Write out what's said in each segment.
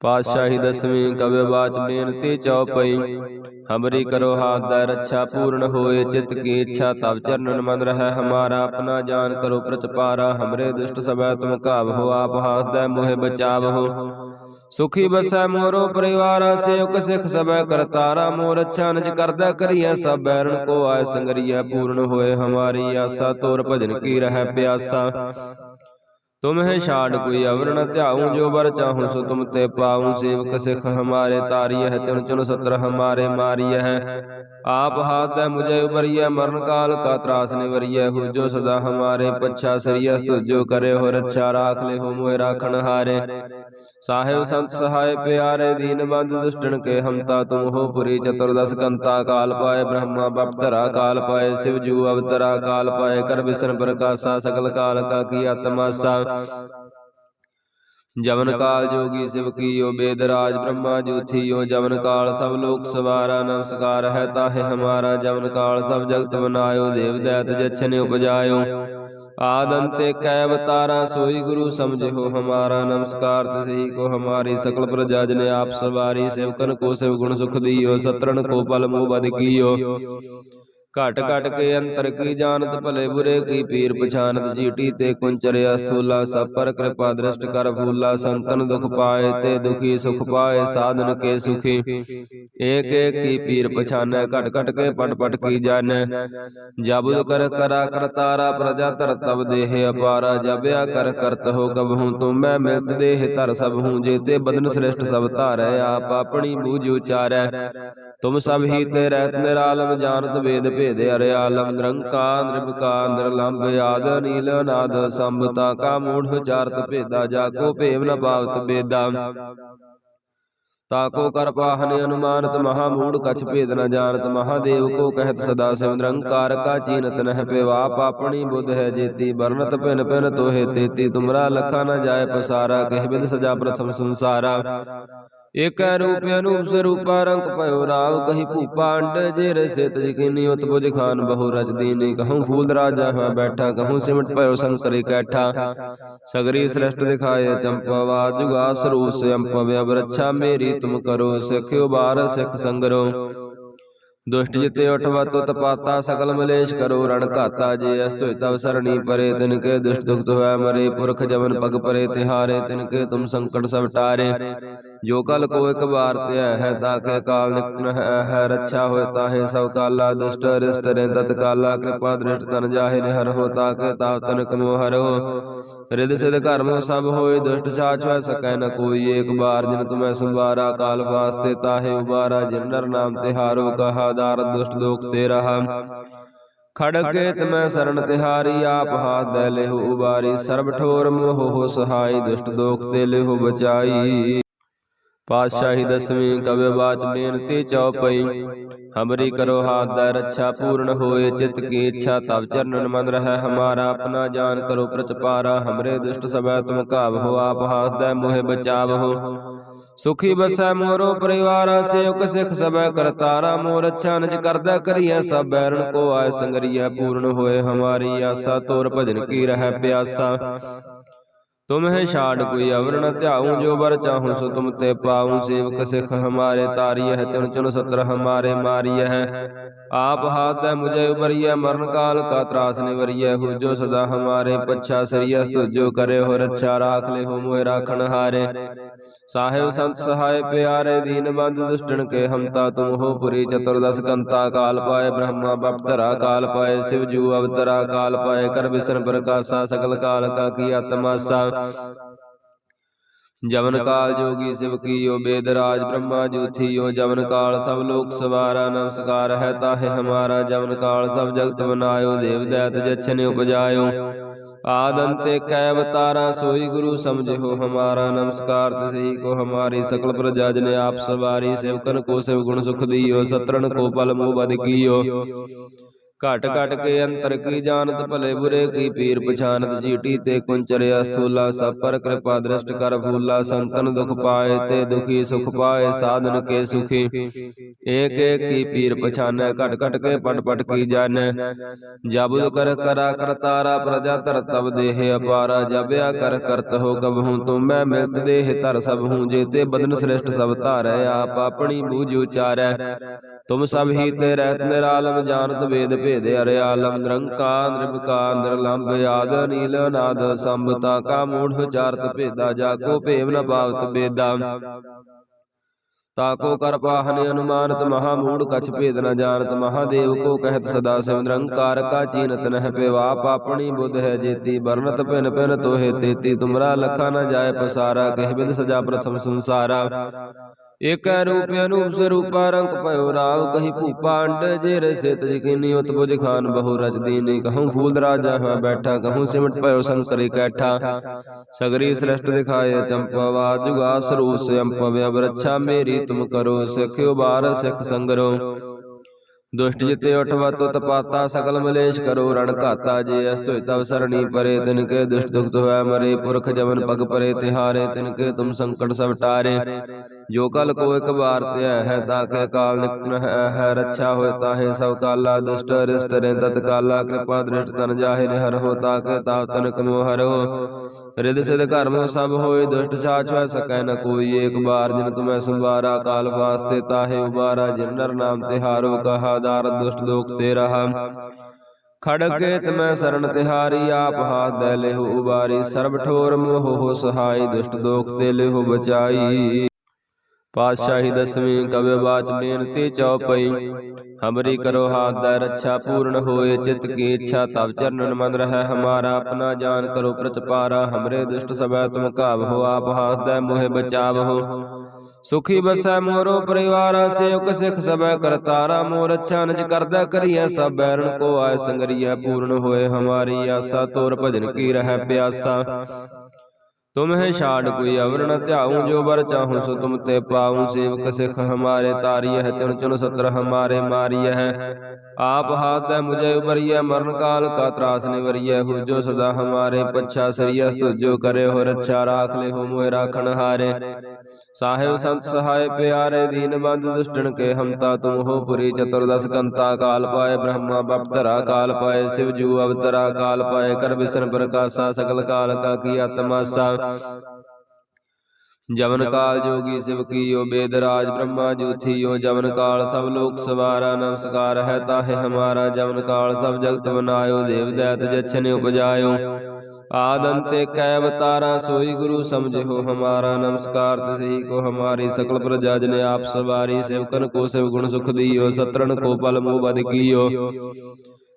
ਪਾਤਸ਼ਾਹੀ ਦਸਵੀਂ ਕਵਿ ਬਾਚ ਬੇਨਤੀ ਚਉਪਈ ਹਮਰੀ ਕਰੋ ਹਾਥ ਦਾ ਰੱਛਾ ਪੂਰਨ ਹੋਏ, ਚਿਤ ਕੀ ਇੱਛਾ ਤਬ ਚਰਨਨ ਮਨ ਰਹਿ। ਹਮਾਰਾ ਆਪਣਾ ਜਾਨ ਕਰੋ ਪ੍ਰਤਪਾਰਾ, ਹਮਰੇ ਦੁਸ਼ਟ ਸਭੈ ਤੁਮ ਕਾਬ ਹੋ, ਆਪ ਹਾਥ ਦਾ ਮੋਹਿ ਬਚਾਵ ਹੋ। ਸੁਖੀ ਬਸੈ ਮੋਰੋ ਪਰਿਵਾਰਾ, ਸੇਵਕ ਸਿਖ ਸਭੈ ਕਰਤਾਰਾ, ਮੋਰ ਅੱਛਾ ਨਜ ਕਰਦਾ ਕਰੀਐ, ਸਭ ਬੈਰਣ ਕੋ ਆਏ ਸੰਗਰੀਐ, ਪੂਰਨ ਹੋਏ। ਹਮਾਰੀ ਆਸਾ, ਤੋਰ ਭਜਨ ਕੀ ਰਹਿ ਪਿਆਸਾ। ਤੁਮ ਹੈ ਛਾੜ ਕੋਈ ਅਵਰ ਨ ਧਿਆਉ ਜੋ ਬਰ ਚਾਹੂੰ ਸੋ ਤੁਮ ਤੇ ਪਾਉ ਸੇਵਕ ਸਿਖ ਹਮਾਰੇ ਚੁਨ ਚੁਨ ਸਤਰ ਹਮਾਰੇ ਮਾਰੀਐ ਹੈ। ਆਪ ਹਾਥ ਹੈ ਮੁਝੇ ਉਬਰੀਐ ਮਰਨ ਕਾਲ ਕਾ ਤਰਾਸ ਨਿਵਰੀਐ ਹੋ ਜੋ ਸਦਾ ਹਮਾਰੇ ਪਛਾ ਸਰੀਐ ਤੁਜੋ ਕਰੇ ਹੋ ਰੱਛਾ ਰਾਖ ਲੈ ਹੋ ਮੋਇ ਰਾਖਣ ਹਾਰੇ। ਸਾਹਿਬ ਸੰਤ ਸਹਾਇ ਪਿਆਰੇ ਦੀਨ ਬੰਦ ਦੁਸ਼ਟਨ ਕੇ ਹਮਤਾ ਤੁਮ ਹੋ ਪੁਰੀ ਚਤੁਰਦਸ ਕੰਤਾ ਕਾਲ ਪਾਏ ਬ੍ਰਹਮਾ ਬਪਤਰਾ ਕਾਲ ਪਾਏ ਸਿਵ ਜੂ ਅਵਤਰਾ ਕਾਲ ਪਾਏ ਕਰ ਵਿਸ਼ਨ ਪ੍ਰਕਾਸ਼ਾ ਸਕਲ ਕਾਲ ਕਾ ਕੀ ਆਤਮਾਸਾ ਜਵਨ ਕਾਲ ਜੋਗੀ ਸਿਵ ਕੀਓ ਬੇਦ ਰਾਜ ਬ੍ਰਹਮਾ ਜੋਥੀਓ ਜਵਨ ਕਾਲ ਸਭ ਲੋਕ ਸਵਾਰਾ ਨਮਸਕਾਰ ਹੈ ਤਾਹੇ ਹਮਾਰਾ ਜਵਨ ਕਾਲ ਸਭ ਜਗਤ ਬਨਾਇਓ ਦੇਵ ਦੈਤ ਜਛਨ ਉਪਜਾਇਓ। ਆਦੰਤੇ ਕੈ ਅਵਤਾਰਾ ਸੋਈ ਗੁਰੂ ਸਮਝਿਓ ਹਮਾਰਾ ਨਮਸਕਾਰ ਤਸਹੀ ਕੋ ਹਮਾਰੀ ਸਕਲ ਪ੍ਰਜਾ ਜਨ ਆਪ ਸਵਾਰੀ ਸੇਵਕਨ ਕੋ ਸਿਵ ਗੁਣ ਸੁਖ ਦੀਓ ਸਤਰਨ ਕੋ ਪਲ ਮੋਹ ਬਦ ਕੀਓ। ਘਟ ਘਟ ਕੇ ਅੰਤਰ ਕੀ ਜਾਣਤ, ਭਲੇ ਬੁਰੇ ਕੀ ਪੀਰ ਪਛਾਨਤ ਜੀਟੀ ਤੇ ਕੁੰਚਰਿਆ ਸਥੂਲਾ ਸਭ ਪਰ ਕਿਰਪਾ ਦ੍ਰਿਸ਼ਟ ਕਰ ਫੂਲਾ, ਸੰਤਨ ਦੁਖ ਪਾਏ ਤੇ ਦੁਖੀ ਸੁਖ ਪਾਏ, ਸਾਧਨ ਕੇ ਸੁਖੀ। ਏਕ ਏਕ ਕੀ ਪੀਰ ਪਛਾਨੈ, ਘਟ ਘਟ ਕੇ ਪਟ ਪਟ ਕੀ ਜਾਣੈ। ਜਬੁਦ ਕਰ ਕਰਾ ਕਰਤਾਰਾ ਪ੍ਰਜਾ ਧਰ ਤਬ ਦੇਹ ਅਪਾਰਾ ਜਬਿਆ ਕਰ ਕਰਤ ਹੋ ਕਬ ਹੂੰ ਤੁਮ ਮੈਂ ਮਿਲਤ ਦੇਹ ਧਰ ਸਭ ਹੂੰ ਜੇਤੇ ਬਦਨ ਸ੍ਰਿਸ਼ਟ ਸਭ ਧਾਰੈ, ਆਪ ਆਪਣੀ ਬੂਝ ਉਚਾਰੈ। ਤੁਮ ਸਭ ਹੀ ਤੇ ਰਹਿਤ ਨਿਰਾਲਮ, ਜਾਣਤ ਵੇਦ ਭੇਦ ਅਰੇ ਨਿਰੰਕਾਰ ਨਿਰਭਕਾ ਨਿਰਲੰਭ, ਆਦ ਨੀਲ ਨਾਦ ਸੰਭਤਾ ਕਾ ਮੂੜ ਉਚਾਰਤ ਭੇਦਾ ਜਾਕੋ ਭੇਵ, ਨ ਪਾਵਤ ਬੇਦਾ ਤਾਕੋ ਕਰ ਪਾਹਨ, ਅਨੁਮਾਨਤ, ਮਹਾ ਮੂੜ, ਕਛ ਭੇਦ, ਨ ਜਾਣਤ, ਮਹਾਦੇਵ ਕੋ ਕਹਿਤ ਸਦਾ ਸਿਵ ਨਿਰੰਕਾਰ, ਕਾ ਚੀਨਤ ਨਹਿ ਪਿਵਾਪ ਆਪਣੀ ਬੁੱਧ ਹੈ ਜੇਤੀ ਬਰਨਤ ਭਿਨ ਭਿਨ ਤੋਹੇ ਤੇਤੀ, ਤੁਮਰਾ ਲਖਾ ਨ ਜਾਏ ਪਸਾਰਾ, ਕਹਿ ਬਿਦ ਸਜਾ ਪ੍ਰਥਮ ਸੰਸਾਰਾ। ਏਕੈ ਰੂਪ ਅਨੂਪ ਸਰੂਪਾ ਰੰਗ ਭਇਓ ਰਾਵ ਕਹੀ ਭੂਪਾ ਅੰਡ ਜੇ ਰਸੇ ਤਜ ਕੀਨੀ ਉਤਪੁਜ ਖਾਨ ਬਹੁ ਰਜ ਦੀਨੀ। ਕਹੂੰ ਫੂਲ ਰਾਜਾ ਹੈ ਬੈਠਾ, ਕਹੂੰ ਸਿਮਟ ਭਇਓ ਸੰਕਰੀ ਕੈਠਾ। ਸਗਰੀ ਸ੍ਰਿਸ਼ਟ ਦਿਖਾਏ ਚੰਪਵਾ ਜੁਗਾ ਸਰੂਸ ਅੰਪਵ ਅਬਰਛਾ ਮੇਰੀ ਤੁਮ ਕਰੋ, ਸਿਖਿਓ ਬਾਰ ਸਿਖ ਸੰਗਰੋ। ਦੁਸ਼ਟ ਜਿਤੇ ਉਠਵਾ ਤੁਤ ਪਾਤਾ, ਸਕਲ ਮਲੇਸ਼ ਕਰੋ, ਰਣ ਘਾਤਾ ਜੇ ਅਸਤ ਹੋਇ ਤਵ ਸਰਣੀ ਪਰੇ, ਤਿਨ ਕੇ ਦੁਸ਼ਟ ਦੁਖਤ ਹੋਇ ਮਰੇ, ਪੁਰਖ ਜਮਨ ਪਗ ਪਰੇ, ਤਿਹਾਰੇ, ਤਿਨ ਕੇ ਤੁਮ ਸੰਕਟ ਸਭ ਟਾਰੇ। ਜੋ ਕਲ ਕੋ ਇਕ ਬਾਰ ਧਿਆ ਹੈ ਤਾਕੇ ਕਾਲ ਨਿਕਟ ਹੈ ਰੱਛਾ ਹੋਇ ਤਾਹੇ ਸਭ ਕਾਲਾ, ਦੁਸ਼ਟ ਰਿਸ਼ਟ ਰੇ ਤਤ ਕਾਲਾ, ਕਿਰਪਾ ਦ੍ਰਿਸ਼ਟ ਤਨ ਜਾਹੇ ਨੇ ਹਰ ਹੋ ਤਾਕੇ ਤਾਪ ਤਨ ਕਮੋ ਹਰੋ। ਰਿਦ ਸਿਧ ਕਰਮ ਸਭ ਹੋਏ ਦੁਸ਼ਟ ਛਾਛ ਹੋਇ, ਸਕੈ ਨ ਕੋਈ ਏਕ ਬਾਰ ਜਿਨ ਤੁਮੈ ਸੰਵਾਰਾ ਕਾਲ ਵਾਸਤੇ ਤਾਹੇ ਉਬਾਰਾ, ਜਿਨ ਨਰ ਨਾਮ ਤਿਹਾਰੋ ਕਹਾ ਦਾਰ ਦੁਸ਼ਟ ਦੋਖ ਤੇ ਰਹਾ ਖੜਕੇ ਤਮੈ ਸਰਣ ਤਿਹਾਰੀ, ਆਪ ਹਾਥ ਦੇ ਲਿਹੁ ਉਬਾਰੀ। ਸਰਬ ਠੋਰ ਮੋਹ ਹੋ ਸਹਾਈ, ਦੁਸ਼ਟ ਦੋਖ ਤੇ ਲਿਹੁ ਬਚਾਈ। ਪਾਤਸ਼ਾਹੀ ਦਸਵੀਂ ਕਵਿ ਬਾਚ ਬੇਨਤੀ ਚਉਪਈ। ਹਮਰੀ ਕਰੋ ਹਾਥ ਦਾ ਰੱਛਾ ਪੂਰਨ ਹੋਏ, ਚਿਤ ਕੀ ਇੱਛਾ ਤਬ ਚਰਨਨ ਮਨ ਰਹਿ। ਹਮਾਰਾ ਆਪਣਾ ਜਾਨ ਕਰੋ ਪ੍ਰਤਪਾਰਾ, ਹਮਰੇ ਦੁਸ਼ਟ ਸਭੈ ਤੁਮ ਕਾਬ ਹੋ, ਆਪ ਹਾਥ ਦਾ ਮੋਹਿ ਬਚਾਵ ਹੋ ਸੁਖੀ ਬਸੈ ਮੋਰੋ ਪਰਿਵਾਰਾ ਸੇਵਕ ਸਿਖ ਸਭੈ ਕਰਤਾਰਾ ਮੋਰ ਅੱਛਾ ਨਿਜ ਕਰਦਾ ਕਰੀਐ ਸਭ ਬੈਰਣ ਕੋ ਆਏ ਸੰਗਰੀਐ ਪੂਰਨ ਹੋਏ ਹਮਾਰੀ ਆਸਾ ਤੋਰ ਭਜਨ ਕੀ ਰਹਿ ਪਿਆਸਾ। ਤੁਮ ਹੈ ਛਾੜ ਕੋਈ ਅਵਰ ਨ ਧਿਆਉ ਜੋ ਬਰ ਚਾਹੂੰ ਸੋ ਤੁਮ ਤੇ ਪਾਉ ਸੇਵਕ ਸਿਖ ਹਮਾਰੇ ਤਾਰੀਐ ਚੁਨ ਚੁਨ ਸਤਰ ਹਮਾਰੇ ਮਾਰੀਐ ਆਪ ਹਾਥ ਹੈ ਮੁਝੇ ਉਬਰੀਐ ਮਰਨ ਕਾਲ ਕਾ ਤਰਾਸ ਨਿਵਰੀਐ ਹੋ ਜੋ ਸਦਾ ਹਮਾਰੇ ਪਛਾ ਸਰੀਐ ਤੁਜੋ ਕਰੇ ਹੋ ਰੱਛਾ ਰਾਖ ਲੈ ਹੋ ਮੋਇ ਰਾਖਣ ਹਾਰੇ ਸਾਹਿਬ ਸੰਤ ਸਹਾਇ ਪਿਆਰੇ ਦੀਨ ਬੰਦ ਦੁਸ਼ਟਨ ਕੇ ਹਮਤਾ ਤੁਮ ਹੋ ਪੁਰੀ ਚਤੁਰਦਸ ਕੰਤਾ ਕਾਲ ਪਾਏ ਬ੍ਰਹਮਾ ਬਪਤਰਾ ਕਾਲ ਪਾਏ ਸਿਵ ਜੂ ਅਵਤਰਾ ਕਾਲ ਪਾਏ ਕਰ ਵਿਸ਼ਨ ਪ੍ਰਕਾਸ਼ਾ ਸਕਲ ਕਾਲ ਕਾ ਕੀ ਆਤਮਾਸਾ ਜਵਨ ਕਾਲ ਜੋਗੀ ਸਿਵ ਕੀਓ ਬੇਦ ਰਾਜ ਬ੍ਰਹਮਾ ਜੋਥੀਓ ਜਵਨ ਕਾਲ ਸਭ ਲੋਕ ਸਵਾਰਾ ਨਮਸਕਾਰ ਹੈ ਤਾਹੇ ਹਮਾਰਾ। ਜਵਨ ਕਾਲ ਸਭ ਜਗਤ ਬਨਾਇਓ ਦੇਵ ਦੈਤ ਜਛਨ ਉਪਜਾਇਓ। ਆਦੰਤੇ ਕੈ ਅਵਤਾਰਾ ਸੋਈ ਗੁਰੂ ਸਮਝਿਓ ਹਮਾਰਾ ਨਮਸਕਾਰ ਤਸਹੀ ਕੋ ਹਮਾਰੀ ਸਕਲ ਪ੍ਰਜਾ ਜਨ ਆਪ ਸਵਾਰੀ ਸੇਵਕਨ ਕੋ ਸਿਵ ਗੁਣ ਸੁਖ ਦੀਓ, ਸਤਰਣ ਕੋ ਪਲ ਮੋਹ ਬਦ ਕੀਓ। ਘਟ ਘਟ ਕੇ ਅੰਤਰ ਕੀ ਜਾਣਤ ਭਲੇ ਬੁਰੇ ਕੀ ਪੀਰ ਪਛਾਨਤ ਜੀਟੀ ਤੇ ਕੁੰਚਰਿਆ ਸਥੂਲਾ ਸਭ ਪਰ ਕਿਰਪਾ ਦ੍ਰਿਸ਼ਟ ਕਰ ਫੂਲਾ ਸੰਤਨ ਦੁਖ ਪਾਏ ਤੇ ਦੁਖੀ ਸੁਖ ਪਾਏ ਸਾਧਨ ਕੇ ਸੁਖੀ। ਏਕ ਏਕ ਕੀ ਪੀਰ ਪਛਾਨੈ ਘਟ ਘਟ ਕੇ ਪਟ ਪਟ ਕੀ ਜਾਣੈ। ਜਬੁ ਕਰ ਕਰਾ ਕਰਤਾਰਾ ਪ੍ਰਜਾ ਧਰ ਤਬ ਦੇਹ ਅਪਾਰਾ ਜਬਿਆ ਕਰ ਕਰਤ ਹੋ ਕਬ ਹੂੰ ਤੁਮ ਮੈਂ ਮਿਲਤ ਦੇਹ ਧਰ ਸਭ ਹੂੰ ਜੇਤੇ ਬਦਨ ਸ੍ਰਿਸ਼ਟ ਸਭ ਧਾਰੈ ਆਪ ਆਪਣੀ ਬੂਝ ਉਚਾਰੈ। ਤੁਮ ਸਭ ਹੀ ਤੇ ਰਹਿਤ ਨਿਰਾਲਮ ਜਾਣਤ ਵੇਦ ਭੇਦ ਅਰੇ ਆਲਮ ਨਿਰੰਕਾਰ ਨਿਰਭਕਾਰ ਨਿਰਲੰਭ ਆਦ ਨੀਲ ਨਾਦ ਸੰਭਤਾ ਕਾ ਮੂੜ ਉਚਾਰਤ ਭੇਦਾ ਜਾ ਭੇਵ, ਨ ਪਾਵਤ ਬੇਦਾ ਤਾਕੋ ਕਰ ਪਾਹਨ ਅਨੁਮਾਨਤ, ਮਹਾ ਮੂੜ, ਕਛ ਭੇਦ ਨ ਜਾਣਤ ਮਹਾਦੇਵ ਕੋ ਕਹਿਤ ਸਦਾ ਸਿਵ ਨਿਰੰਕਾਰ, ਕਾ ਚੀਨਤ ਨਹਿ ਪਿਵਾ ਆਪਣੀ ਬੁੱਧ ਹੈ ਜੇਤੀ ਬਰਨਤ ਭਿਨ ਭਿਨ ਤੋਹੇ ਤੇਤੀ, ਤੁਮਰਾ ਲਖਾ ਨ ਜਾਏ ਪਸਾਰਾ, ਕਹਿ ਬਿਦ ਸਜਾ ਪ੍ਰਥਮ ਸੰਸਾਰਾ। ਏਕੈ ਰੂਪ ਅਨੂਪ ਸਰੂਪਾ ਰੰਗ ਭਇਓ ਰਾਵ ਕਹੀ ਭੂਪਾ ਅੰਡ ਜੇ ਰਸੇ ਤਜ ਕਿਨੀ ਉਤ ਬੁਝ ਖਾਨ ਬਹੁ ਰਚ ਦੀਨੀ ਕਹੂੰ ਫੂਲ ਰਾਜਾ ਹਾਂ ਬੈਠਾ ਕਹੂੰ ਸਿਮਟ ਭਇਓ ਸੰਕਰੀ ਕੈਠਾ ਸਗਰੀ ਸ੍ਰਿਸ਼ਟ ਦਿਖਾਏ ਚੰਪਵਾ ਜੁਗਾ ਸਰੂਪ ਸੰਪ ਵਿਅਬ ਰੱਛਾ ਮੇਰੀ ਤੁਮ ਕਰੋ ਸਿੱਖਿਓ ਬਾਰ ਸਿੱਖ ਸੰਗਰੋ ਦੁਸ਼ਟ ਜਿਤੇ ਉਠਵਾ ਤੁਤ ਪਾਤਾ ਸਕਲ ਮਲੇਸ਼ ਕਰੋ ਰਣ ਘਾਤਾ ਜੇ ਅਸ ਤੋਇ ਤਵ ਸਰਣੀ ਪਰੇ ਤਿਨ ਕੇ ਦੁਸ਼ਟ ਦੁਖਤ ਹੋਇ ਮਰੇ ਪੁਰਖ ਜਮਨ ਪਗ ਪਰੇ ਤਿਹਾਰੇ ਤਿਨ ਕੇ ਜੋ ਕਲ ਕੋ ਇਕ ਬਾਰ ਧਿਆ ਹੈ ਤਾਕੇ ਕਾਲ ਨਿਕਟ ਹੈ ਰੱਛਾ ਹੋਇ ਤਾਹੇ ਸਭ ਕਾਲਾ ਦੁਸ਼ਟ ਰਿਸ਼ਟ ਰੇ ਤਤ ਕਾਲਾ ਕਿਰਪਾ ਦ੍ਰਿਸ਼ਟ ਤਨ ਜਾਹੇ ਨਿਹਰ ਹੋ ਤਾਕੇ ਤਾਪ ਤਨ ਕਮੋ ਹਰੋ। ਰਿਦ ਸਿਧ ਕਰਮ ਸਭ ਹੋਏ ਦੁਸ਼ਟ ਛਾਛ ਹੋਇ ਸਕੈ ਨ ਕੋਈ ਏਕ ਬਾਰ ਜਿਨ ਤੁਮੈ ਸੰਵਾਰਾ ਕਾਲ ਵਾਸਤੇ ਤਾਹੇ ਉਬਾਰਾ, ਜਿਨ ਨਰ ਨਾਮ ਤਿਹਾਰੋ ਕਹਾ ਦਾਰ ਦੁਸ਼ਟ ਦੋਖ ਤੇ ਰਹਾ ਖੜਕੇ ਤਮੈ ਸਰਣ ਤਿਹਾਰੀ, ਆਪ ਹਾਥ ਦੇ ਲਿਹੁ ਉਬਾਰੀ, ਸਰਬ ਠੋਰ ਮੋਹ ਹੋ ਸਹਾਈ ਦੁਸ਼ਟ ਦੋਖ ਤੇ ਲਿਹੁ ਬਚਾਈ। ਪਾਤਸ਼ਾਹੀ ਦਸਵੀਂ ਕਵਿ ਬਾਚ ਬੇਨਤੀ ਚਉਪਈ ਹਮਰੀ ਕਰੋ ਹਾਥ ਦਾ ਰੱਛਾ ਪੂਰਨ ਹੋਏ ਚਿਤ ਕੀ ਇੱਛਾ ਤਬ ਚਰਨਨ ਮਨ ਰਹਿ ਹਮਾਰਾ ਆਪਣਾ ਜਾਨ ਕਰੋ ਪ੍ਰਤਪਾਰਾ ਹਮਰੇ ਦੁਸ਼ਟ ਸਭੈ ਤੁਮ ਕਾਬ ਹੋ ਆਪ ਹਾਥ ਦਾ ਮੋਹਿ ਬਚਾਵ ਹੋ। ਸੁਖੀ ਬਸੈ ਮੋਰੋ ਪਰਿਵਾਰਾ ਸੇਵਕ ਸਿਖ ਸਭੈ ਕਰਤਾਰਾ ਮੋਰ ਅੱਛਾ ਨਿਜ ਕਰਦਾ ਕਰੀਐ ਸਭ ਬੈਰਣ ਕੋ ਆਏ ਸੰਗਰੀਐ ਪੂਰਨ ਹੋਏ ਹਮਾਰੀ ਆਸਾ ਤੋਰ ਭਜਨ ਕੀ ਰਹਿ ਪਿਆਸਾ ਤੁਮ ਹੈ ਛਾੜ ਕੋਈ ਅਵਰ ਨ ਧਿਆਉ ਜੋ ਬਰ ਚਾਹੂੰ ਸੋ ਤੁਮ ਤੇ ਪਾਉ ਸੇਵਕ ਸਿਖ ਹਮਾਰੇ ਤਾਰੀਐ ਹੈ ਚੁਨ ਚੁਨ ਸਤਰ ਹਮਾਰੇ ਮਾਰੀਐ ਹੈ ਆਪ ਹਾਥ ਹੈ ਮੁਝੇ ਉਬਰੀਐ ਮਰਨ ਕਾਲ ਕਾ ਤਰਾਸ ਨਿਵਰੀਐ ਹੋ ਜੋ ਸਦਾ ਹਮਾਰੇ ਪਛਾ ਸਰੀਐ ਤੁਜੋ ਕਰੇ ਹੋ ਰੱਛਾ ਰਾਖ ਲੈ ਹੋ ਮੋਹਿ ਰਾਖਣ ਹਾਰੇ ਸਾਹਿਬ ਸੰਤ ਸਹਾਇ ਪਿਆਰੇ ਦੀਨ ਬੰਦ ਦੁਸ਼ਟਨ ਕੇ ਹਮਤਾ ਤੁਮ ਹੋ ਪੁਰੀ ਚਤੁਰਦਸ ਕੰਤਾ ਕਾਲ ਪਾਏ ਬ੍ਰਹਮਾ ਬਪਤਰਾ ਕਾਲ ਪਾਏ ਸਿਵ ਜੂ ਅਵਤਰਾ ਕਾਲ ਪਾਏ ਕਰ ਬਿਸਨ ਪ੍ਰਕਾਸ਼ਾ ਸਕਲ ਕਾਲ ਕਾ ਕੀ ਆਤਮਾਸਾ। ਜਵਨ ਕਾਲ ਜੋਗੀ ਸਿਵ ਕੀਓ ਬੇਦ ਰਾਜ ਬ੍ਰਹਮਾ ਜੋਥੀਓ ਜਵਨ ਕਾਲ ਸਭ ਲੋਕ ਸਵਾਰਾ ਨਮਸਕਾਰ ਹੈ ਤਾਹੇ ਹਮਾਰਾ ਜਵਨ ਕਾਲ ਸਭ ਜਗਤ ਬਨਾਇਓ ਦੇਵ ਦੈਤ ਜਛਨੇ ਉਪਜਾਇਓ। ਆਦੰਤੇ ਕੈ ਅਵਤਾਰਾ ਸੋਈ ਗੁਰੂ ਸਮਝਿਓ ਹਮਾਰਾ ਨਮਸਕਾਰ ਤਸਹੀ ਕੋ ਹਮਾਰੀ ਸਕਲ ਪ੍ਰਜਾ ਜਨ ਆਪ ਸਵਾਰੀ, ਸੇਵਕਨ ਕੋ ਸਿਵ ਗੁਣ ਸੁਖ ਦੀਓ ਸਤਰਨ ਕੋ ਪਲ ਮੋਹ ਬਦ ਕੀਓ।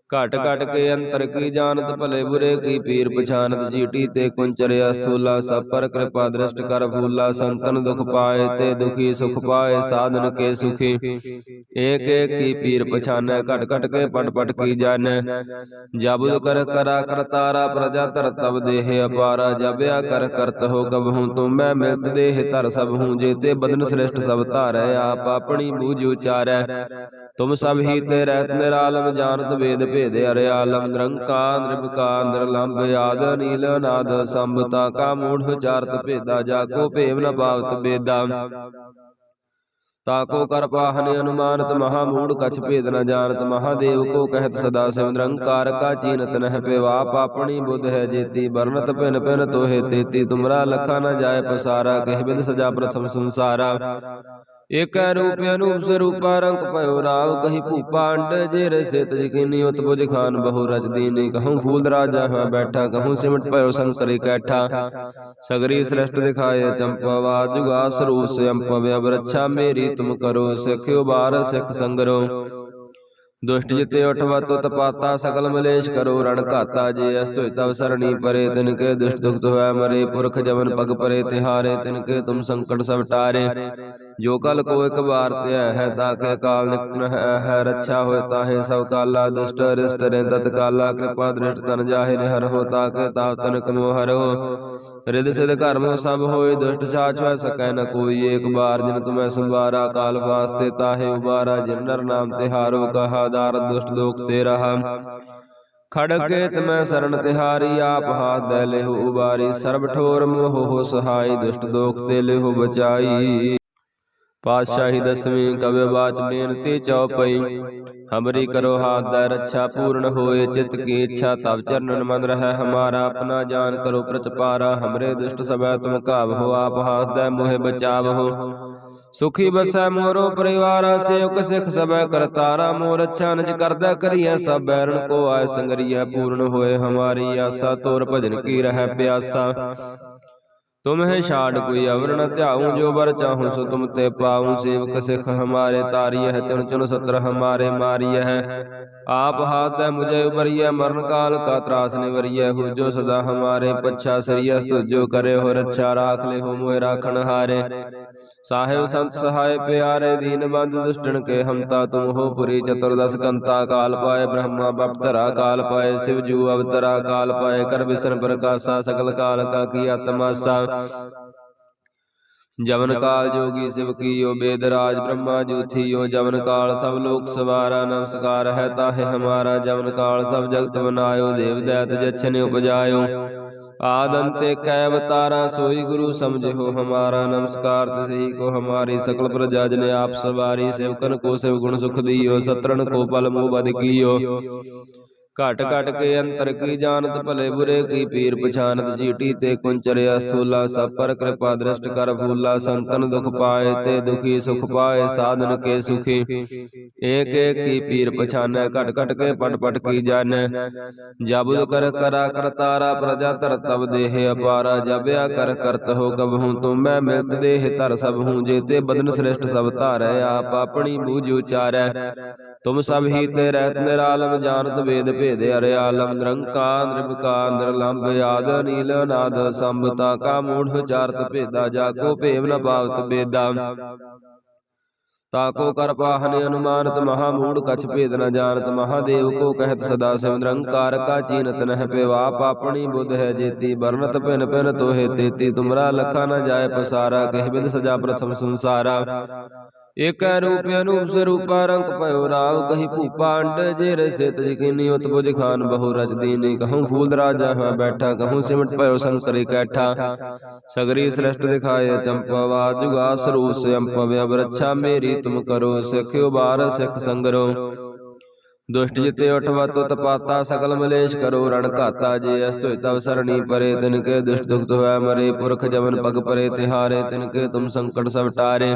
ਘਟ ਘਟ ਕੇ ਅੰਤਰ ਕੀ ਜਾਣਤ, ਭਲੇ ਬੁਰੇ ਕੀ ਪੀਰ ਪਛਾਨਤ ਜੀਟੀ ਤੇ ਕੁੰਚਰਿਆ ਸਥੂਲਾ ਸਭ ਪਰ ਕਿਰਪਾ ਦ੍ਰਿਸ਼ਟ ਕਰ ਫੂਲਾ, ਸੰਤਨ ਦੁਖ ਪਾਏ ਤੇ ਦੁਖੀ ਸੁਖ ਪਾਏ, ਸਾਧਨ ਕੇ ਸੁਖੀ। ਏਕ ਏਕ ਕੀ ਪੀਰ ਪਛਾਨੈ, ਘਟ ਘਟ ਕੇ ਪਟ ਪਟ ਕੀ ਜਾਣੈ। ਜਬੁ ਕਰ ਕਰਾ ਕਰਤਾਰਾ ਪ੍ਰਜਾ ਧਰ ਤਬ ਦੇਹ ਅਪਾਰਾ। ਜਬਿਆ ਕਰ ਕਰਤ ਹੋ ਕਬ ਹੂੰ ਤੂੰ, ਮੈਂ ਮਿਲਤ ਦੇਹ ਧਰ ਸਭ ਹੂੰ ਜੇਤੇ ਬਦਨ ਸ੍ਰਿਸ਼ਟ ਸਭ ਧਾਰੈ, ਆਪ ਆਪਣੀ ਬੂਝ ਉਚਾਰੈ। ਤੁਮ ਸਭ ਹੀ ਤੇ ਰਹਿਤ ਨਿਰਾਲਮ, ਜਾਣਤ ਵੇਦ ਭੇਦ ਅਰੇ ਆਲਮ ਨਿਰੰਕਾਰ ਨਿਰਭਕਾਰ ਨਿਰਲੰਭ, ਆਦ ਨੀਲ ਨਾਦ ਸੰਭਤਾ, ਕਾ ਮੂੜ ਉਚਾਰਤ ਭੇਦਾ ਜਾ ਕੋ ਭੇਵ, ਨ ਪਾਵਤ ਬੇਦਾ ਤਾਕੋ ਕਰ ਪਾਹਨ ਅਨੁਮਾਨਤ ਮਹਾ ਮੂੜ, ਕਛ ਭੇਦ ਨ ਜਾਣਤ ਮਹਾਦੇਵ ਕੋ ਕਹਿਤ ਸਦਾ ਸਿਵ ਨਿਰੰਕਾਰ, ਕਾ ਚੀਨਤ ਨਹਿ ਪਿਵਾ ਆਪਣੀ ਬੁੱਧ ਹੈ ਜੇਤੀ ਬਰਨਤ ਭਿਨ ਭਿਨ ਤੋਹੇ ਤੇਤੀ, ਤੁਮਰਾ ਲਖਾ ਨ ਜਾਏ ਪਸਾਰਾ, ਕਹਿ ਬਿਦ ਸਜਾ ਪ੍ਰਥਮ ਸੰਸਾਰਾ। ਏਕੈ ਰੂਪ ਅਨੂਪ ਸਰੂਪਾ ਰੰਗ ਭਇਓ ਰਾਵ ਕਹੀ ਭੂਪਾ ਅੰਡ ਜੇ ਰਸੇ ਤਜ ਕਿਨੀ ਉਤ ਬੁਝ ਖਾਨ ਬਹੁ ਰਚ ਦੀਨੀ। ਕਹੂੰ ਫੂਲ ਰਾਜਾ ਹਾਂ ਬੈਠਾ, ਕਹੂੰ ਸਿਮਟ ਭਇਓ ਸੰਕਰੀ ਕੈਠਾ। ਸਗਰੀ ਸ੍ਰਿਸ਼ਟ ਦਿਖਾਏ ਚੰਪਵਾ ਜੁਗਾ ਸਰੂਪ ਸੰਪ ਵਿਅਬ ਮੇਰੀ ਤੁਮ ਕਰੋ, ਸਿੱਖਿਓ ਬਾਰ ਸਿੱਖ ਸੰਗਰੋ। ਦੁਸ਼ਟ ਜਿਤੇ ਉਠਵਾ ਤੁਤ ਪਾਤਾ ਸਕਲ ਮਲੇਸ਼ ਕਰੋ ਰਣ ਘਾਤਾ ਜੇ ਅਸ ਤੋਇ ਤਵ ਸਰਣੀ ਪਰੇ, ਤਿਨ ਕੇ ਦੁਸ਼ਟ ਦੁਖਤ ਹੋਇ ਮਰੇ, ਪੁਰਖ ਜਮਨ ਪਗ ਪਰੇ, ਤਿਹਾਰੇ, ਤਿਨ ਕੇ ਤੁਮ ਸੰਕਟ ਸਭ ਟਾਰੇ। ਜੋ ਕਲ ਕੋ ਇਕ ਬਾਰ ਧਿਆ ਹੈ ਤਾਕੇ ਕਾਲ ਨਿਕਟ ਹੈ ਰੱਛਾ ਹੋਏ ਤਾਹੇ ਸਭ ਕਾਲਾ, ਦੁਸ਼ਟ ਰਿਸ਼ਟ ਰੇ ਤਤ ਕਾਲਾ, ਕਿਰਪਾ ਦ੍ਰਿਸ਼ਟ ਤਨ ਜਾਹੇ ਨੇ ਹਰ ਹੋ ਤਾਕੇ ਤਾਪ ਤਨ ਕਮੋ ਹਰ। ਰਿਦ ਸਿਧ ਕਰਮ ਸਭ ਹੋਏ, ਦੁਸ਼ਟ ਛਾਛ ਹੋਇ ਸਕੈ ਨ ਕੋਈ, ਏਕ ਬਾਰ ਜਿਨ ਤੁਮੈ ਸੰਵਾਰਾ ਕਾਲ ਵਾਸਤੇ ਤਾਹੇ ਉਬਾਰਾ, ਜਿਨ ਨਰ ਨਾਮ ਤਿਹਾਰੋ ਕਹਾ ਦਾਰ ਦੁਸ਼ਟ ਦੋਖ ਤੇ ਰਹਾ ਖੜਗੇ ਤਮੈ ਸਰਣ ਤਿਹਾਰੀ, ਆਪ ਹਾਥ ਦੇ ਲਿਹੁ ਉਬਾਰੀ। ਸਰਬ ਠੋਰ ਮੋਹ ਹੋ ਸਹਾਈ, ਦੁਸ਼ਟ ਦੋਖ ਤੇ ਲਿਹੁ ਬਚਾਈ। ਪਾਤਸ਼ਾਹੀ ਦਸਵੀਂ ਕਵਿ ਬਾਚ ਬੇਨਤੀ ਚਉਪਈ। ਹਮਰੀ ਕਰੋ ਹਾਥ ਦਾ ਰੱਛਾ ਪੂਰਨ ਹੋਏ, ਚਿਤ ਕੀ ਇੱਛਾ ਤਬ ਚਰਨਨ ਮਨ ਰਹਿ। ਹਮਾਰਾ ਆਪਣਾ ਜਾਨ ਕਰੋ ਪ੍ਰਤਪਾਰਾ, ਹਮਰੇ ਦੁਸ਼ਟ ਸਭੈ ਤੁਮ ਕਾਬ ਹੋ, ਆਪ ਹਾਥ ਦਾ ਮੋਹਿ ਬਚਾਵ ਹੋ ਸੁਖੀ ਬਸੈ ਮੋਰੋ ਪਰਿਵਾਰਾ ਸੇਵਕ ਸਿਖ ਸਭੈ ਕਰਤਾਰਾ ਮੋਰ ਅੱਛਾ ਨਿਜ ਕਰਦਾ ਕਰੀਐ ਸਭ ਬੈਰਣ ਕੋ ਆਏ ਸੰਗਰੀਐ ਪੂਰਨ ਹੋਏ ਹਮਾਰੀ ਆਸਾ ਤੋਰ ਭਜਨ ਕੀ ਰਹਿ ਪਿਆਸਾ। ਤੁਮ ਹੈ ਛਾੜ ਕੋਈ ਅਵਰ ਨ ਧਿਆਉ ਜੋ ਬਰ ਚਾਹੂੰ ਸੋ ਤੁਮ ਤੇ ਪਾਉ ਸੇਵਕ ਸਿਖ ਹਮਾਰੇ ਤਾਰੀਐ ਚੁਨ ਚੁਨ ਸਤਰ ਹਮਾਰੇ ਮਾਰੀਐ ਆਪ ਹਾਥ ਹੈ ਮੁਝੇ ਉਬਰੀਐ ਮਰਨ ਕਾਲ ਕਾ ਤਰਾਸ ਨਿਵਰੀਐ ਹੋ ਜੋ ਸਦਾ ਹਮਾਰੇ ਪੱਛਾ ਸਰੀਅਸ ਤੁਜੋ ਕਰੇ ਹੋ ਰੱਛਾ ਰਾਖ ਲੈ ਹੋ ਮੋਇ ਰਾਖਣ ਹਾਰੇ ਸਾਹਿਬ ਸੰਤ ਸਹਾਇ ਪਿਆਰੇ ਦੀਨ ਬੰਦ ਦੁਸ਼ਟਨ ਕੇ ਹਮਤਾ ਤੁਮ ਹੋ ਪੁਰੀ ਚਤੁਰਦਸ ਕੰਤਾ ਕਾਲ ਪਾਏ ਬ੍ਰਹਮਾ ਬਪਤਰਾ ਕਾਲ ਪਾਏ ਸਿਵ ਜੂ ਅਵਤਰਾ ਕਾਲ ਪਾਏ ਕਰ ਵਿਸ਼ਨ ਪ੍ਰਕਾਸ਼ਾ ਸਕਲ ਕਾਲ ਕਾ ਕੀ ਆਤਮਾਸਾ। ਜਵਨ ਕਾਲ ਜੋਗੀ ਸਿਵ ਕੀਓ ਬੇਦ ਰਾਜ ਬ੍ਰਹਮਾ ਜੋਥੀਓ ਜਵਨ ਕਾਲ ਸਭ ਲੋਕ ਸਵਾਰਾ ਨਮਸਕਾਰ ਹੈ ਤਾਹੇ ਹਮਾਰਾ ਜਵਨ ਕਾਲ ਸਭ ਜਗਤ ਬਨਾਇਓ ਦੇਵ ਦੈਤ ਜਛਨ ਉਪਜਾਇਓ। ਆਦ ਅੰਤੇ ਕੈ ਅਵਤਾਰਾ, ਸੋਈ ਗੁਰੂ ਸਮਝਿਓ ਹਮਾਰਾ, ਨਮਸਕਾਰ ਤਸਹੀ ਕੋ ਹਮਾਰੀ, ਸਕਲ ਪ੍ਰਜਾ ਜਨ ਆਪ ਸਵਾਰੀ, ਸੇਵਕਨ ਕੋ ਸਿਵ ਗੁਣ ਸੁਖ ਦੀਓ, ਸਤਰਣ ਕੋ ਪਲ ਮੋਹ ਬਦ ਕੀਓ। ਘਟ ਘਟ ਕੇ ਅੰਤਰ ਕੀ ਜਾਣਤ, ਭਲੇ ਬੁਰੇ ਕੀ ਪੀਰ ਪਛਾਨਤ ਜੀਟੀ ਤੇ ਕੁੰਚਰਿਆ ਸਥੂਲਾ ਸਭ ਪਰ ਕਿਰਪਾ ਦ੍ਰਿਸ਼ਟ ਕਰ ਫੂਲਾ, ਸੰਤਨ ਦੁਖ ਪਾਏ ਤੇ ਦੁਖੀ ਸੁਖ ਪਾਏ, ਸਾਧਨ ਕੇ ਸੁਖੀ। ਏਕ ਏਕ ਕੀ ਪੀਰ ਪਛਾਨੈ, ਘਟ ਘਟ ਕੇ ਪਟ ਪਟ ਕੀ ਜਾਣੈ। ਜਬੁਦ ਕਰ ਕਰਾ ਕਰਤਾਰਾ ਪ੍ਰਜਾ ਧਰ ਤਬ ਦੇਹ ਅਪਾਰਾ ਜਬਿਆ ਕਰ ਕਰਤ ਹੋ ਕਬ ਹੂੰ ਤੁਮ ਮੈਂ ਮਿਲਤ ਦੇਹ ਧਰ ਸਭ ਹੂੰ, ਜੇ ਤੇ ਬਦਨ ਸ੍ਰਿਸ਼ਟ ਸਭ ਧਾਰੈ, ਆਪ ਆਪਣੀ ਬੂਝ ਉਚਾਰੈ। ਤੁਮ ਸਭ ਹੀ ਤੇ ਰਹਿਤ ਨਿਰਾਲਮ, ਜਾਣਤ ਵੇਦ ਭੇਦ ਅਰੇ ਆਲਮ ਨਿਰੰਕਾਰ ਨਿਰਭਕਾਰ ਨਿਰਲੰਭ, ਆਦ ਨੀਲ ਨਾਦ ਸੰਭਤਾ ਕਾ ਮੂੜ ਵਿਚਾਰਤ ਭੇਦਾ ਜਾਕੋ ਭੇਵ, ਨ ਪਾਵਤ ਬੇਦਾ ਤਾਕੋ ਕਰ ਪਾਹਨ ਅਨੁਮਾਨਤ, ਮਹਾ ਮੂੜ, ਕਛ ਭੇਦ ਨ ਜਾਣਤ ਮਹਾਦੇਵ ਕੋ ਕਹਿਤ ਸਦਾ ਸਿਵ ਨਿਰੰਕਾਰ, ਕਾ ਚੀਨਤ ਨਹਿ ਪਿਵਾਪ ਆਪਣੀ ਬੁੱਧ ਹੈ ਜੇਤੀ ਬਰਨਤ ਭਿਨ ਭਿਨ ਤੋਹੇ ਤੇਤੀ, ਤੁਮਰਾ ਲਖਾ ਨ ਜਾਏ ਪਸਾਰਾ, ਕਹਿ ਬਿਦ ਸਜਾ ਪ੍ਰਥਮ ਸੰਸਾਰਾ। ਏਕੈ ਰੂਪ ਅਨੂਪ ਸਰੂਪਾ ਰੰਗ ਭਇਓ ਰਾਵ ਕਹੀ ਭੂਪਾ ਅੰਡ ਜੇ ਰਸੇ ਤਜ ਕੀਨੀ ਉਤਪੁਜ ਖਾਨ, ਬਹੁ ਰਚ ਦੀਨੀ ਕਹੂੰ ਫੂਲ ਰਾਜਾ ਹੈ ਬੈਠਾ, ਕਹੂੰ ਸਿਮਟ ਭਇਓ ਸੰਕਰੀ ਕੈਠਾ ਸਗਰੀ ਸ੍ਰਿਸ਼ਟ ਦਿਖਾਏ ਚੰਪਵਾ ਜੁਗਾ ਸਰੂਸ ਅੰਪਵ ਅਬ ਰੱਛਾ ਮੇਰੀ ਤੁਮ ਕਰੋ, ਸਿੱਖਿਓ ਬਾਰ ਸਿੱਖ ਸੰਗਰੋ। ਦੁਸ਼ਟ ਜਿਤੇ ਉਠਵਾ ਤੁਤ ਪਾਤਾ ਸਕਲ ਮਲੇਸ਼ ਕਰੋ ਰਣ ਘਾਤਾ ਜੇ ਅਸ ਤੋਇ ਤਵ ਸਰਣੀ ਪਰੇ ਤਿਨ ਕੇ ਦੁਸ਼ਟ ਦੁਖਤ ਹੋਇ ਮਰੇ ਪੁਰਖ ਜਮਨ ਪਗ ਪਰੇ ਤਿਹਾਰੇ ਤਿਨ ਕੇ ਤੁਮ ਸੰਕਟ ਸਭ ਟਾਰੇ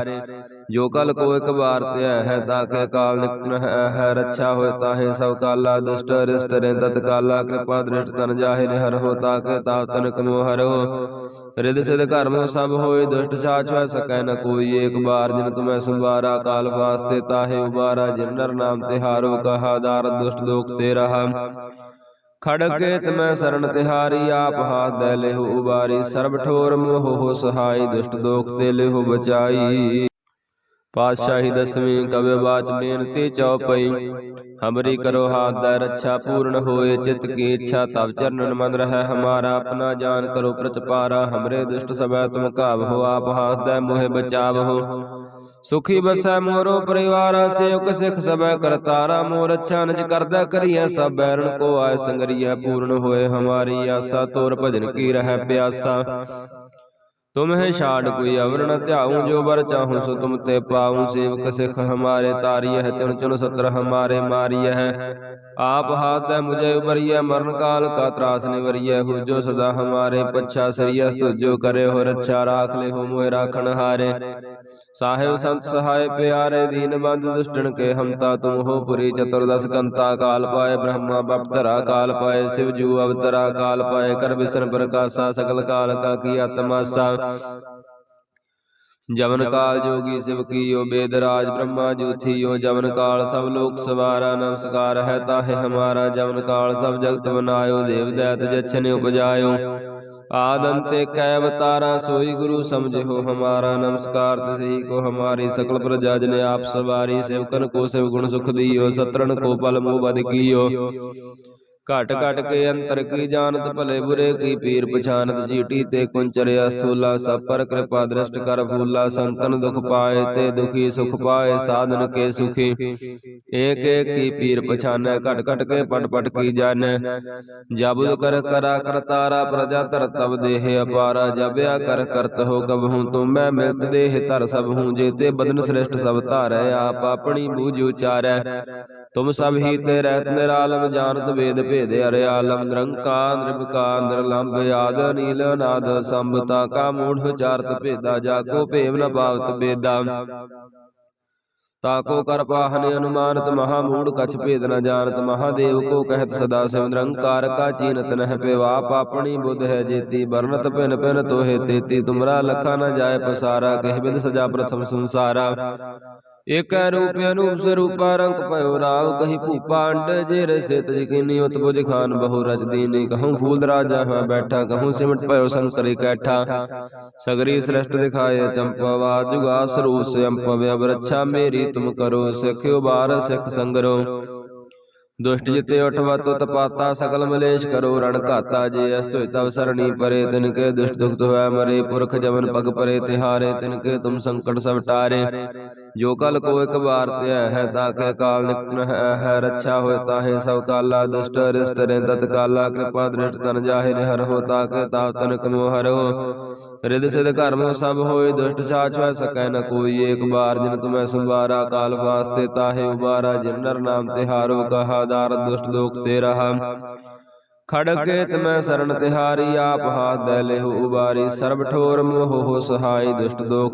ਜੋ ਕਲ ਕੋ ਇਕ ਬਾਰ ਧਿਆ ਹੈ ਤਾਕੇ ਕਾਲ ਨਿਕਟ ਹੈ ਰੱਛਾ ਹੋਇ ਤਾਹੇ ਸਭ ਕਾਲਾ ਦੁਸ਼ਟ ਰਿਸ਼ਟ ਰੇ ਤਤ ਕਾਲਾ ਕਿਰਪਾ ਦ੍ਰਿਸ਼ਟ ਤਨ ਜਾਹੇ ਨੇ ਹਰ ਹੋ ਤਾਕੇ ਤਾਪ ਤਨ ਕਮੋ ਹਰ। ਰਿਦ ਸਿਧ ਕਰਮ ਸਭ ਹੋਏ ਦੁਸ਼ਟ ਛਾਛ ਹੋਇ ਸਕੈ ਨ ਕੋਈ ਏਕ ਬਾਰ ਜਿਨ ਤੁਮੈ ਸੰਵਾਰਾ ਕਾਲ ਵਾਸਤੇ ਤਾਹੇ ਉਬਾਰਾ ਜਿਨ ਨਰ ਨਾਮ ਤਿਹਾਰੋ ਕਹਾ ਦਾਰ ਦੁਸ਼ਟ ਦੋਖ ਤੇ ਰਹਾ ਖੜਗੇ ਤਮੈ ਸਰਣ ਤਿਹਾਰੀ, ਆਪ ਹਾਥ ਦੇ ਲਿਹੁ ਉਬਾਰੀ। ਸਰਬ ਠੋਰ ਮੋਹ ਹੋ ਸਹਾਈ, ਦੁਸ਼ਟ ਦੋਖ ਤੇ ਲਿਹੁ ਬਚਾਈ। ਪਾਤਸ਼ਾਹੀ ਦਸਵੀਂ ਕਵਿ ਬਾਚ ਬੇਨਤੀ ਚਉਪਈ ਹਮਰੀ ਕਰੋ ਹਾਥ ਦਾ ਰੱਛਾ ਪੂਰਨ ਹੋਏ ਚਿਤ ਕੀ ਇੱਛਾ ਤਬ ਚਰਨਨ ਮਨ ਰਹਿ ਹਮਾਰਾ ਆਪਣਾ ਜਾਨ ਕਰੋ ਪ੍ਰਤਪਾਰਾ ਹਮਰੇ ਦੁਸ਼ਟ ਸਭੈ ਤੁਮ ਕਾਬ ਹੋ ਆਪ ਹਾਥ ਦਾ ਮੋਹਿ ਬਚਾਵ ਹੋ। ਸੁਖੀ ਬਸੈ ਮੋਰੋ ਪਰਿਵਾਰਾ ਸੇਵਕ ਸਿਖ ਸਭੈ ਕਰਤਾਰਾ ਮੋਰ ਅੱਛਾ ਨਿਜ ਕਰਦਾ ਕਰੀਐ ਸਭ ਬੈਰਣ ਕੋ ਆਏ ਸੰਗਰੀਐ ਪੂਰਨ ਹੋਏ ਹਮਾਰੀ ਆਸਾ ਤੋਰ ਭਜਨ ਕੀ ਰਹਿ ਪਿਆਸਾ। ਤੁਮ ਹੈ ਛਾੜ ਕੋਈ ਅਵਰ ਨ ਧਿਆਉ ਜੋ ਬਰ ਚਾਹੂੰ ਸੋ ਤੁਮ ਤੇ ਪਾਉ ਸੇਵਕ ਸਿਖ ਹਮਾਰੇ ਤਾਰੀਐ ਹੈ ਚੁਨ ਚੁਨ ਸਤਰ ਹਮਾਰੇ ਮਾਰੀਐ ਹੈ। ਆਪ ਹਾਥ ਹੈ ਮੁਝੇ ਉਬਰੀਐ ਮਰਨ ਕਾਲ ਕਾ ਤਰਾਸ ਨਿਵਰੀਐ ਹੋ ਜੋ ਸਦਾ ਹਮਾਰੇ ਪੱਛਾ ਸਰੀਅਸ ਤੁਜੋ ਕਰੇ ਹੋ ਰੱਛਾ ਰਾਖ ਲੈ ਹੋ ਮੋਇ ਰਾਖਣ ਹਾਰੇ। ਸਾਹਿਬ ਸੰਤ ਸਹਾਇ ਪਿਆਰੇ ਦੀਨ ਬੰਦ ਦੁਸ਼ਟਨ ਕੇ ਹਮਤਾ ਤੁਮ ਹੋ ਪੁਰੀ ਚਤੁਰਦਸ ਕੰਤਾ ਕਾਲ ਪਾਏ ਬ੍ਰਹਮਾ ਬਪਤਰਾ ਕਾਲ ਪਾਏ ਸਿਵ ਜੂ ਅਵਤਰਾ ਕਾਲ ਪਾਏ ਕਰ ਵਿਸ਼ਨ ਪ੍ਰਕਾਸ਼ਾ ਸਕਲ ਕਾਲ ਕਾ ਕੀ ਆਤਮਾਸਾ। ਜਵਨ ਕਾਲ ਜੋਗੀ ਸਿਵ ਕੀਓ, ਬੇਦਰਾਜ ਬ੍ਰਹਮਾ ਜੋਥੀਓ, ਜਵਨ ਕਾਲ ਸਭ ਲੋਕ ਸਵਾਰਾ, ਨਮਸਕਾਰ ਹੈ ਤਾਹੇ ਹਮਾਰਾ, ਜਵਨ ਕਾਲ ਸਭ ਜਗਤ ਬਨਾਇਓ ਦੇਵ ਦੈਤ ਜਛਨ ਉਪਜਾਇਓ। ਆਦੰਤੇ ਕੈ ਅਵਤਾਰਾ ਸੋਈ ਗੁਰੂ ਸਮਝਿਓ, ਹਮਾਰਾ ਨਮਸਕਾਰ ਤਸਹੀ ਕੋ ਹਮਾਰੀ ਸਕਲ ਪ੍ਰਜਾ ਜਨ ਆਪ ਸਵਾਰੀ ਸਿਵਕਨ ਕੋ ਸਿਵ ਗੁਣ ਸੁਖ ਦਿਓ, ਸਤਰਣ ਕੋ ਪਲ ਮੋਹ ਬਦ ਕੀਓ। ਘਟ ਘਟ ਕੇ ਅੰਤਰ ਕੀ ਜਾਣਤ ਭਲੇ ਬੁਰੇ ਕੀ ਪੀਰ ਪਛਾਨਤ ਜੀਟੀ ਤੇ ਕੁੰਚਰਿਆ ਸਥੂਲਾ ਸਭ ਪਰ ਕਿਰਪਾ ਦ੍ਰਿਸ਼ਟ ਕਰ ਫੂਲਾ ਸੰਤਨ ਦੁਖ ਪਾਏ ਤੇ ਦੁਖੀ ਸੁਖ ਪਾਏ ਸਾਧਨ ਕੇ ਸੁਖੀ। ਏਕ ਏਕ ਕੀ ਪੀਰ ਪਛਾਨੈ ਘਟ ਘਟ ਕੇ ਪਟ ਪਟ ਕੀ ਜਾਣੈ। ਜਬੁ ਕਰ ਕਰਾ ਕਰਤਾਰਾ ਪ੍ਰਜਾ ਧਰ ਤਬ ਦੇਹ ਅਪਾਰਾ ਜਬਿਆ ਕਰ ਕਰਤ ਹੋ ਕਬ ਹੂੰ ਤੁਮ ਮੈਂ ਮਿਲਤ ਦੇਹ ਧਰ ਸਭ ਹੂੰ ਜੇਤੇ ਬਦਨ ਸ੍ਰਿਸ਼ਟ ਸਭ ਧਾਰੈ ਆਪ ਆਪਣੀ ਬੂਝ ਉਚਾਰੈ। ਤੁਮ ਸਭ ਹੀ ਤੇ ਰਹਿਤ ਨਿਰਾਲਮ ਜਾਣਤ ਵੇਦ ਭੇਦ ਅਰੇ ਆਲਮ ਨਿਰੰਕਾਰ ਨਿਰਭਕਾਰ ਨਿਰਲੰਭ, ਆਦ ਨੀਲ ਨਾਦ ਸੰਭਤਾ ਕਾ ਮੂੜ ਉਚਾਰਤ ਭੇਦਾ ਜਾ ਭੇਵ, ਨ ਪਾਵਤ ਬੇਦਾ ਤਾਕੋ ਕਰ ਪਾਹਨ ਅਨੁਮਾਨਤ, ਮਹਾ ਮੂੜ, ਕਛ ਭੇਦ ਨ ਜਾਣਤ ਮਹਾਦੇਵ ਕੋ ਕਹਿਤ ਸਦਾ ਸਿਵ ਨਿਰੰਕਾਰ, ਕਾ ਚੀਨਤ ਨਹਿ ਪਿਵਾਪ ਆਪਣੀ ਬੁੱਧ ਹੈ ਜੇਤੀ ਬਰਨਤ ਭਿਨ ਭਿਨ ਤੋਹੇ ਤੇਤੀ, ਤੁਮਰਾ ਲਖਾ ਨ ਜਾਏ ਪਸਾਰਾ, ਕਹਿ ਬਿਦ ਸਜਾ ਪ੍ਰਥਮ ਸੰਸਾਰਾ। ਏਕੈ ਰੂਪ ਅਨੂਪ ਸਰੂਪਾ ਰੰਗ ਭਇਓ ਰਾਵ ਕਹੀ ਭੂਪਾ ਅੰਡ ਜੇ ਰਸੇ ਤਜ ਉਤਪੁਜ ਖਾਨ ਬਹੁ ਰਚ ਦੀਨੀ। ਕਹੂੰ ਫੂਲ ਰਾਜਾ ਹਾਂ ਬੈਠਾ, ਕਹੂੰ ਸਿਮਟ ਭਇਓ ਸੰਕਰ ਕੈਠਾ। ਸਗਰੀ ਸ੍ਰਿਸ਼ਟ ਦਿਖਾਏ ਚੰਪਵਾ ਜੁਗਾ ਸਰੂਪ ਸੰਪ ਵਿਅਬ ਰੱਛਾ ਮੇਰੀ ਤੁਮ ਕਰੋ ਸਿੱਖਿਓ ਬਾਰ ਸਿੱਖ ਸੰਗਰੋ। ਦੁਸ਼ਟ ਜਿਤੇ ਉਠਵਾ ਤੁਤ ਪਾਤਾ ਸਕਲ ਮਲੇਸ਼ ਕਰੋ, ਰਣ ਘਾਤਾ ਜੇ ਅਸ ਤੋਇ ਤਵ ਸਰਣੀ ਪਰੇ, ਤਿਨ ਕੇ ਦੁਸ਼ਟ ਦੁਖਤ ਹੋਇ ਮਰੇ, ਪੁਰਖ ਜਮਨ ਪਗ ਪਰੇ, ਤਿਹਾਰੇ ਤਿਨ ਕੇ ਤੁਮ ਸੰਕਟ ਸਭ ਟਾਰੇ। ਜੋ ਕਲ ਕੋ ਇੱਕ ਵਾਰ ਧਿਆ ਹੈ ਤਾ ਕੈ ਕਾਲ ਨਿਕਟ ਹੈ ਰੱਛਾ ਹੋਇ ਤਾਹੇ ਸਭ ਕਾਲਾ, ਦੁਸ਼ਟ ਰਿਸ਼ਟ ਰੇ ਤਤ ਕਾਲਾ, ਕਿਰਪਾ ਦ੍ਰਿਸ਼ਟ ਤਨ ਜਾਹੇ ਨਿਹਰ ਹੋ, ਤਾ ਕੈ ਤਾਪ ਤਨਕ ਮੋ ਹਰੋ। ਰਿਦ ਸਿਧ ਕਰਮ ਸਭ ਹੋਏ ਦੁਸ਼ਟ ਛਾਛ ਹੋਇ, ਸਕੈ ਨ ਕੋਈ ਏਕ ਬਾਰ ਜਿਨ ਤੁਮੈ ਸੰਵਾਰਾ ਕਾਲ ਵਾਸਤੇ ਤਾਹੇ ਉਬਾਰਾ, ਜਿਨ ਨਰ ਨਾਮ ਤਿਹਾਰੋ ਕਹਾ ਦਾਰ ਦੁਸ਼ਟ ਲੋਕ ਤੇ ਰਹਾ ਖੜਕੇ ਤਮੈ ਸਰਣ ਤਿਹਾਰੀ, ਆਪ ਹਾਥ ਦੇ ਲਿਹੁ ਉਬਾਰੀ। ਸਰਬ ਠੋਰ ਮੋਹ ਹੋ ਸਹਾਈ ਦੁਸ਼ਟ ਦੋਖ